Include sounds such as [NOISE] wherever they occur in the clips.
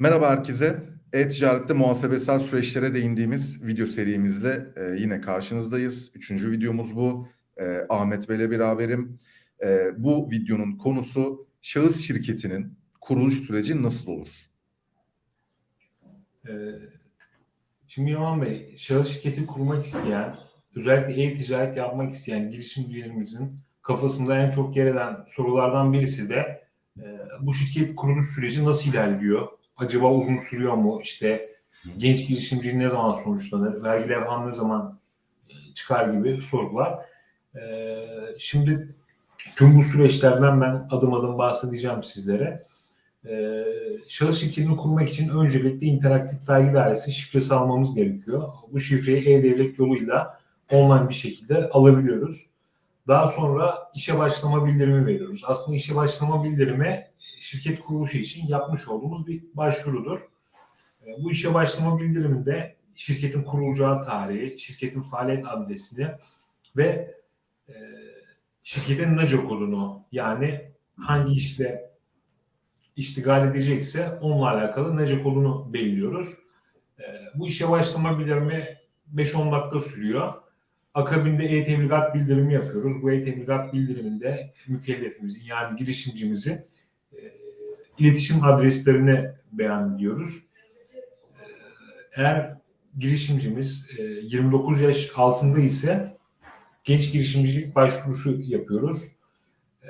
Merhaba herkese. E-ticarette muhasebesel süreçlere değindiğimiz video serimizle e, yine karşınızdayız. Üçüncü videomuz bu. E, Ahmet Bey'le beraberim. E, bu videonun konusu şahıs şirketinin kuruluş süreci nasıl olur? Ee, Şimdi Yaman Bey, şahıs şirketi kurmak isteyen, özellikle e-ticaret yapmak isteyen girişimcilerimizin kafasında en çok yer eden sorulardan birisi de e, bu şirket kuruluş süreci nasıl ilerliyor? Acaba uzun sürüyor mu? İşte genç girişimci ne zaman sonuçlanır? Vergi levham ne zaman e, çıkar gibi sorular. Ee, Şimdi tüm bu süreçlerden ben adım adım bahsedeceğim sizlere. Ee, şahıs şirketini kurmak için öncelikle interaktif vergi dairesi şifresi almamız gerekiyor. Bu şifreyi e-devlet yoluyla online bir şekilde alabiliyoruz. Daha sonra işe başlama bildirimi veriyoruz. Aslında işe başlama bildirimi şirket kuruluşu için yapmış olduğumuz bir başvurudur. Ee, Bu işe başlama bildiriminde şirketin kurulacağı tarihi, şirketin faaliyet adresini ve e, şirketin NACO kodunu yani hangi işle iştigal edecekse onunla alakalı nece kodunu belirliyoruz. Ee, bu işe başlama bildirimi 5-10 dakika sürüyor. Akabinde e-tebligat bildirimi yapıyoruz. Bu e-tebligat bildiriminde mükellefimizin yani girişimcimizin e, iletişim adreslerini beyan ediyoruz. Ee, eğer girişimcimiz e, 29 yaş altında ise genç girişimcilik başvurusu yapıyoruz. Ee,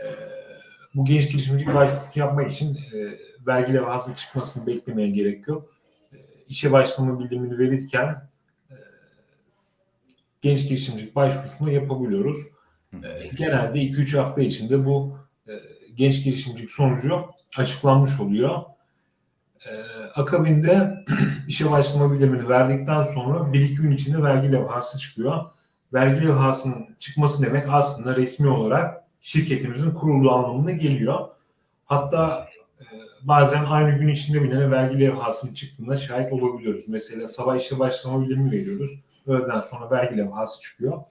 bu genç girişimcilik başvurusunu yapmak için e, vergi levhası çıkmasını beklemeye gerek yok. E, işe başlama bildirimini verirken e, genç girişimcilik başvurusunu yapabiliyoruz. E, genelde 2-3 hafta içinde bu e, genç girişimcilik sonucu açıklanmış oluyor. E, akabinde [CLEARS THROAT] işe başlama bildirimini verdikten sonra 1-2 gün içinde vergi levhası çıkıyor. Vergi levhasının çıkması demek aslında resmi olarak şirketimizin kurulduğu anlamına geliyor. Hatta e, bazen aynı gün içinde bile vergi levhasının çıktığında şahit olabiliyoruz. Mesela sabah işe başlama bildirimi veriyoruz. Öğleden sonra vergi levhası çıkıyor.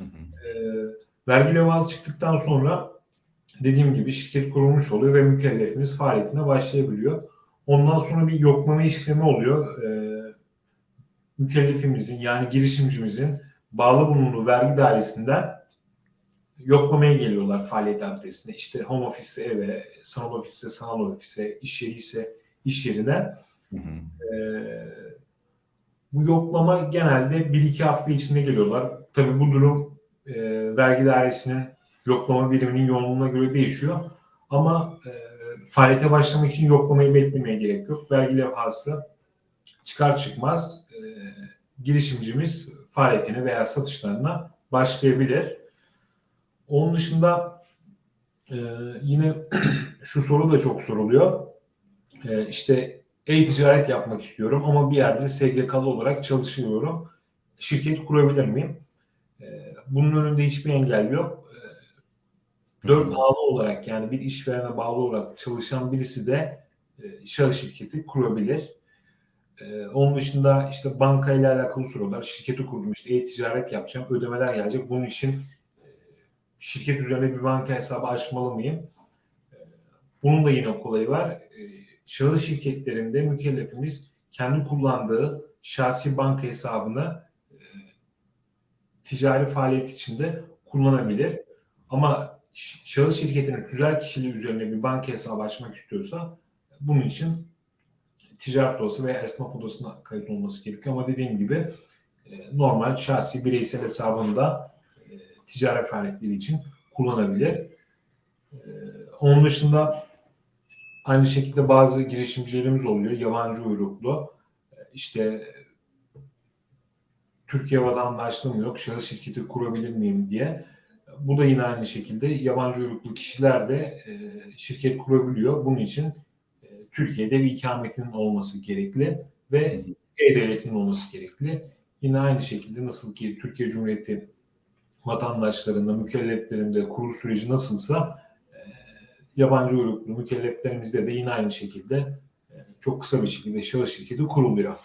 E, vergi levhası çıktıktan sonra dediğim gibi şirket kurulmuş oluyor ve mükellefimiz faaliyetine başlayabiliyor. Ondan sonra bir yoklama işlemi oluyor. E, mükellefimizin yani girişimcimizin bağlı bulunduğu vergi dairesinden yoklamaya geliyorlar faaliyet adresine. İşte home office eve, sanal ofise sanal ofise, iş yeri ise iş yerine. Ee, bu yoklama genelde 1-2 hafta içinde geliyorlar. Tabii bu durum e, vergi dairesinin yoklama biriminin yoğunluğuna göre değişiyor. Ama e, faaliyete başlamak için yoklamayı beklemeye gerek yok. Vergi levhası çıkar çıkmaz e, girişimcimiz faaliyetine veya satışlarına başlayabilir. Onun dışında e, yine [CLEARS THROAT] şu soru da çok soruluyor. E, işte e-ticaret yapmak istiyorum ama bir yerde SGK'lı olarak çalışıyorum. Şirket kurabilir miyim? E, bunun önünde hiçbir engel yok. E, dört bağlı olarak yani bir işverene bağlı olarak çalışan birisi de e, şahıs şirketi kurabilir. Ee, onun dışında işte bankayla alakalı sorular. Şirketi kurdum işte e-ticaret yapacağım. Ödemeler gelecek. Bunun için e, şirket üzerine bir banka hesabı açmalı mıyım? E, bunun da yine kolayı var. E, şahıs şirketlerinde mükellefimiz kendi kullandığı şahsi banka hesabını e, ticari faaliyet içinde kullanabilir. Ama şahıs şirketinin tüzel kişiliği üzerine bir banka hesabı açmak istiyorsa bunun için ticaret odası veya esnaf odasına kayıt olması gerekiyor. Ama dediğim gibi e, normal şahsi bireysel hesabını da e, ticaret faaliyetleri için kullanabilir. E, onun dışında aynı şekilde bazı girişimcilerimiz oluyor. Yabancı uyruklu. İşte Türkiye vatandaşlığım yok. Şahıs şirketi kurabilir miyim diye. Bu da yine aynı şekilde yabancı uyruklu kişiler de şirket kurabiliyor. Bunun için Türkiye'de bir ikametinin olması gerekli ve e-devletinin olması gerekli. Yine aynı şekilde nasıl ki Türkiye Cumhuriyeti vatandaşlarında, mükelleflerinde kurulu süreci nasılsa e, yabancı uyruklu mükelleflerimizde de yine aynı şekilde e, çok kısa bir şekilde şahıs şirketi kuruluyor.